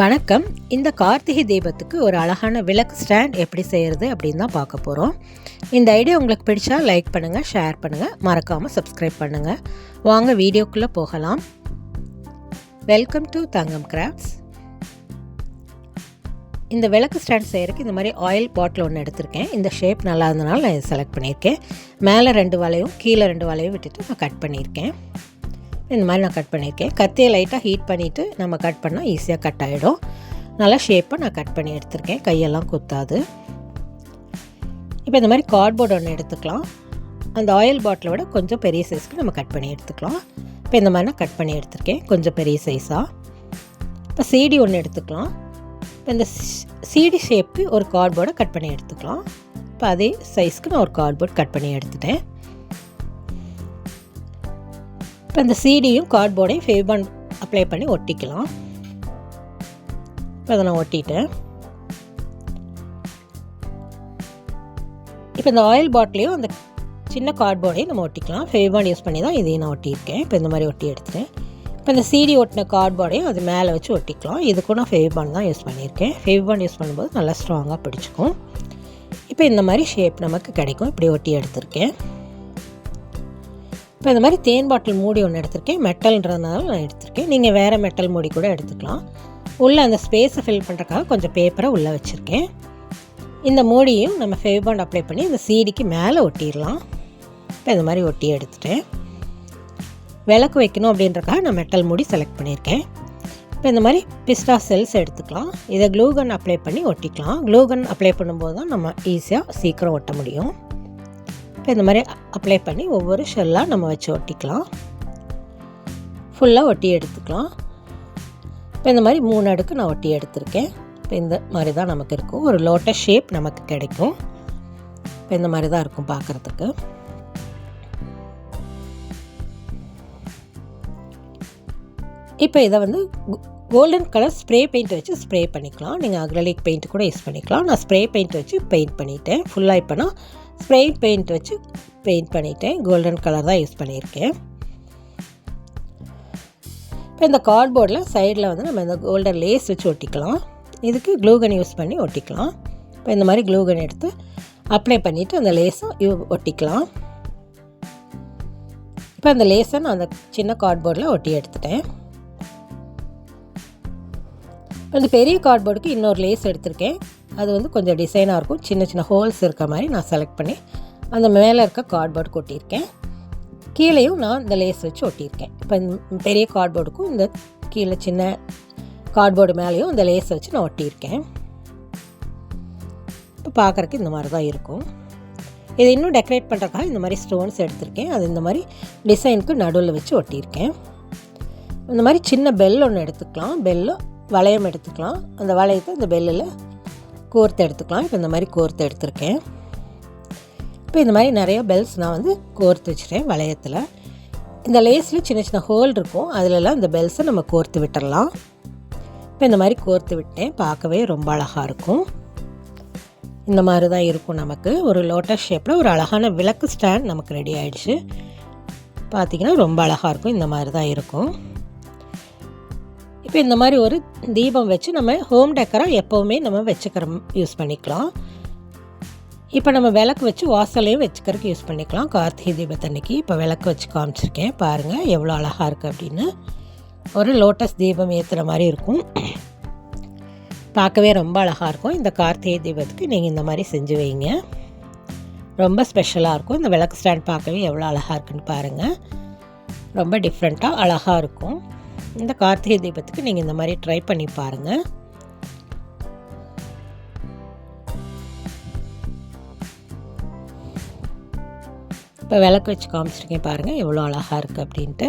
வணக்கம். இந்த கார்த்திகை தீபத்துக்கு ஒரு அழகான விளக்கு ஸ்டாண்ட் எப்படி செய்கிறது அப்படின்னு தான் பார்க்க போகிறோம் இந்த ஐடியா உங்களுக்கு பிடிச்சா லைக் பண்ணுங்கள் ஷேர் பண்ணுங்கள் மறக்காமல் சப்ஸ்கிரைப் பண்ணுங்கள் வாங்க வீடியோக்குள்ளே போகலாம். Welcome to Thangam crafts. இந்த விளக்கு ஸ்டாண்ட் செய்கிறதுக்கு இந்த மாதிரி ஆயில் பாட்டில் ஒன்று எடுத்திருக்கேன். இந்த ஷேப் நல்லா இருந்தனால நான் இதை செலக்ட் பண்ணியிருக்கேன். மேலே ரெண்டு வலையும் கீழே ரெண்டு வலையும் விட்டுட்டு நான் கட் பண்ணியிருக்கேன். இந்த மாதிரி நான் கட் பண்ணியிருக்கேன். கத்தியை லைட்டாக ஹீட் பண்ணிவிட்டு நம்ம கட் பண்ணால் ஈஸியாக கட் ஆகிடும் நல்லா ஷேப்பாக நான் கட் பண்ணி எடுத்திருக்கேன். கையெல்லாம் குத்தாது. இப்போ இந்த மாதிரி கார்ட்போர்ட் ஒன்று எடுத்துக்கலாம். அந்த ஆயில் பாட்டிலை விட கொஞ்சம் பெரிய சைஸ்க்கு நம்ம கட் பண்ணி எடுத்துக்கலாம். இப்போ இந்த மாதிரி நான் கட் பண்ணி எடுத்திருக்கேன். கொஞ்சம் பெரிய சைஸாக இப்போ சீடி ஒன்று எடுத்துக்கலாம். இப்போ இந்த சீடி ஷேப்புக்கு ஒரு கார்ட்போர்டை கட் பண்ணி எடுத்துக்கலாம். இப்போ அதே சைஸ்க்கு நான் ஒரு கார்ட்போர்ட் கட் பண்ணி எடுத்துட்டேன். இப்போ இந்த சீடியும் கார்ட்போர்டையும் ஃபேபான் அப்ளை பண்ணி ஒட்டிக்கலாம். இப்போ அதை நான் ஒட்டிட்டேன். இப்போ இந்த ஆயில் பாட்டிலையும் அந்த சின்ன கார்ட்போர்டையும் நம்ம ஒட்டிக்கலாம். ஃபேபான் யூஸ் பண்ணி தான் இதையும் நான் ஒட்டியிருக்கேன். இப்போ இந்த மாதிரி ஒட்டி எடுத்துட்டேன். இப்போ இந்த சீடி ஒட்டின கார்ட்போர்டையும் அது மேலே வச்சு ஒட்டிக்கலாம். இதுக்கும் நான் ஃபேபான் தான் யூஸ் பண்ணியிருக்கேன். ஃபேபான் யூஸ் பண்ணும்போது நல்லா ஸ்ட்ராங்காக பிடிச்சிக்கும். இப்போ இந்த மாதிரி ஷேப் நமக்கு கிடைக்கும். இப்படி ஒட்டி எடுத்திருக்கேன். இப்போ இந்த மாதிரி தேன் பாட்டில் மூடி ஒன்று எடுத்திருக்கேன். மெட்டல்ன்றதுனால நான் எடுத்திருக்கேன். நீங்கள் வேறு மெட்டல் மூடி கூட எடுத்துக்கலாம். உள்ளே அந்த ஸ்பேஸை ஃபில் பண்ணுறக்காக கொஞ்சம் பேப்பரை உள்ளே வச்சுருக்கேன். இந்த மூடியும் நம்ம ஃபேவ்பாண்ட் அப்ளை பண்ணி இந்த சீடிக்கு மேலே ஒட்டிடலாம். இப்போ இந்த மாதிரி ஒட்டி எடுத்துட்டேன். விளக்கு வைக்கணும் அப்படின்றக்காக நான் மெட்டல் மூடி செலக்ட் பண்ணியிருக்கேன். இப்போ இந்த மாதிரி பிஸ்டா செல்ஸ் எடுத்துக்கலாம். இதை க்ளூகன் அப்ளை பண்ணி ஒட்டிக்கலாம். க்ளூகன் அப்ளை பண்ணும்போது தான் நம்ம ஈஸியாக சீக்கிரம் ஒட்ட முடியும். இப்போ இந்த மாதிரி அப்ளை பண்ணி ஒவ்வொரு ஷெல்லாக நம்ம வச்சு ஒட்டிக்கலாம். ஃபுல்லாக ஒட்டி எடுத்துக்கலாம். இப்போ இந்த மாதிரி மூணு அடுக்கு நான் ஒட்டி எடுத்திருக்கேன். இப்போ இந்த மாதிரி தான் நமக்கு இருக்கும். ஒரு லோட்டஸ் ஷேப் நமக்கு கிடைக்கும். இப்போ இந்த மாதிரி தான் இருக்கும் பார்க்குறதுக்கு. இப்போ இதை வந்து கோல்டன் கலர் ஸ்ப்ரே பெயிண்ட் வச்சு ஸ்ப்ரே பண்ணிக்கலாம். நீங்கள் அக்ரலிக் பெயிண்ட் கூட யூஸ் பண்ணிக்கலாம். நான் ஸ்ப்ரே பெயிண்ட் வச்சு பெயிண்ட் பண்ணிவிட்டேன் ஃபுல்லாக இப்போ நான் ஸ்ப்ரே பெயிண்ட் வச்சு பெயிண்ட் பண்ணிட்டேன். கோல்டன் கலர் தான் யூஸ் பண்ணியிருக்கேன். இப்போ இந்த கார்ட்போர்டில் சைடில் வந்து நம்ம இந்த கோல்டன் லேஸ் வச்சு ஒட்டிக்கலாம். இதுக்கு க்ளூகன் யூஸ் பண்ணி ஒட்டிக்கலாம். இப்போ இந்த மாதிரி க்ளூகன் எடுத்து அப்ளை பண்ணிவிட்டு அந்த லேஸை ஒட்டிக்கலாம். இப்போ அந்த லேஸை நான் அந்த சின்ன கார்ட்போர்டில் ஒட்டி எடுத்துட்டேன். அந்த பெரிய கார்ட்போர்டுக்கு இன்னொரு லேஸ் எடுத்திருக்கேன். அது வந்து கொஞ்சம் டிசைனாக இருக்கும் சின்ன சின்ன ஹோல்ஸ் இருக்க மாதிரி நான் செலக்ட் பண்ணி அந்த மேலே இருக்க கார்ட்போர்டு கொட்டியிருக்கேன். கீழேயும் நான் இந்த லேஸ் வச்சு ஒட்டியிருக்கேன். இப்போ இந்த பெரிய கார்ட்போர்டுக்கும் இந்த கீழே சின்ன கார்ட்போர்டு மேலேயும் இந்த லேஸ் வச்சு நான் ஒட்டியிருக்கேன். இப்போ பார்க்குறக்கு இந்த மாதிரி தான் இருக்கும். இதை இன்னும் டெக்கரேட் பண்ணுறதுக்காக இந்த மாதிரி ஸ்டோன்ஸ் எடுத்திருக்கேன். அது இந்த மாதிரி டிசைனுக்கு நடுவில் வச்சு ஒட்டியிருக்கேன். இந்த மாதிரி சின்ன பெல் ஒன்று எடுத்துக்கலாம். பெல்லு வளையம் எடுத்துக்கலாம். அந்த வளையத்தை இந்த பெல்லில் கோர்த்து எடுத்துக்கலாம். இப்போ இந்த மாதிரி கோர்த்து எடுத்திருக்கேன். இப்போ இந்த மாதிரி நிறைய பெல்ஸ் நான் வந்து கோர்த்து வச்சுட்டேன் வளையத்தில். இந்த லேஸில் சின்ன சின்ன ஹோல் இருக்கும். அதிலெல்லாம் இந்த பெல்ஸை நம்ம கோர்த்து விட்டுடலாம் இப்போ இந்த மாதிரி கோர்த்து விட்டேன். பார்க்கவே ரொம்ப அழகாக இருக்கும். இந்த மாதிரி தான் இருக்கும் நமக்கு. ஒரு லோட்டஸ் ஷேப்பில் ஒரு அழகான விளக்கு ஸ்டாண்ட் நமக்கு ரெடி ஆகிடுச்சு பார்த்திங்கன்னா ரொம்ப அழகாக இருக்கும். இந்த மாதிரி தான் இருக்கும். இப்போ இந்த மாதிரி ஒரு தீபம் வச்சு நம்ம ஹோம் டெக்கராக எப்போவுமே நம்ம வச்சுக்கிற யூஸ் பண்ணிக்கலாம். இப்போ நம்ம விளக்கு வச்சு வாசலையும் வச்சுக்கிறதுக்கு யூஸ் பண்ணிக்கலாம். கார்த்திகை தீபத்தன்னைக்கு இப்போ விளக்கு வச்சு காமிச்சிருக்கேன். பாருங்கள் எவ்வளோ அழகாக இருக்குது அப்படின்னு. ஒரு லோட்டஸ் தீபம் ஏற்றுற மாதிரி இருக்கும். பார்க்கவே ரொம்ப அழகாக இருக்கும். இந்த கார்த்திகை தீபத்துக்கு நீங்கள் இந்த மாதிரி செஞ்சு வைங்க. ரொம்ப ஸ்பெஷலாக இருக்கும். இந்த விளக்கு ஸ்டாண்ட் பார்க்கவே எவ்வளோ அழகாக இருக்குன்னு பாருங்கள் ரொம்ப டிஃப்ரெண்ட்டாக அழகாக இருக்கும். இந்த கார்த்திகை தீபத்துக்கு நீங்கள் இந்த மாதிரி ட்ரை பண்ணி பாருங்கள் இப்போ விளக்கு வச்சு காமிச்சிருக்கேன் பாருங்கள் எவ்வளோ அழகாக இருக்குது அப்படின்ட்டு.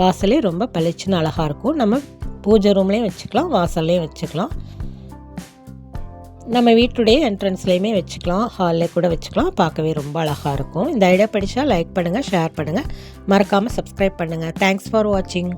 வாசலே ரொம்ப பளிச்சுன்னு அழகாக இருக்கும். நம்ம பூஜை ரூம்லேயும் வச்சுக்கலாம் வாசல்லையும் வச்சுக்கலாம். நம்ம வீட்டுடைய என்ட்ரன்ஸ்லேயுமே வச்சுக்கலாம் ஹாலில் கூட வச்சுக்கலாம். பார்க்கவே ரொம்ப அழகாக இருக்கும். இந்த ஐடியா படித்தா லைக் பண்ணுங்கள் ஷேர் பண்ணுங்கள் மறக்காமல் சப்ஸ்கிரைப் பண்ணுங்கள் தேங்க்ஸ் ஃபார் வாட்சிங்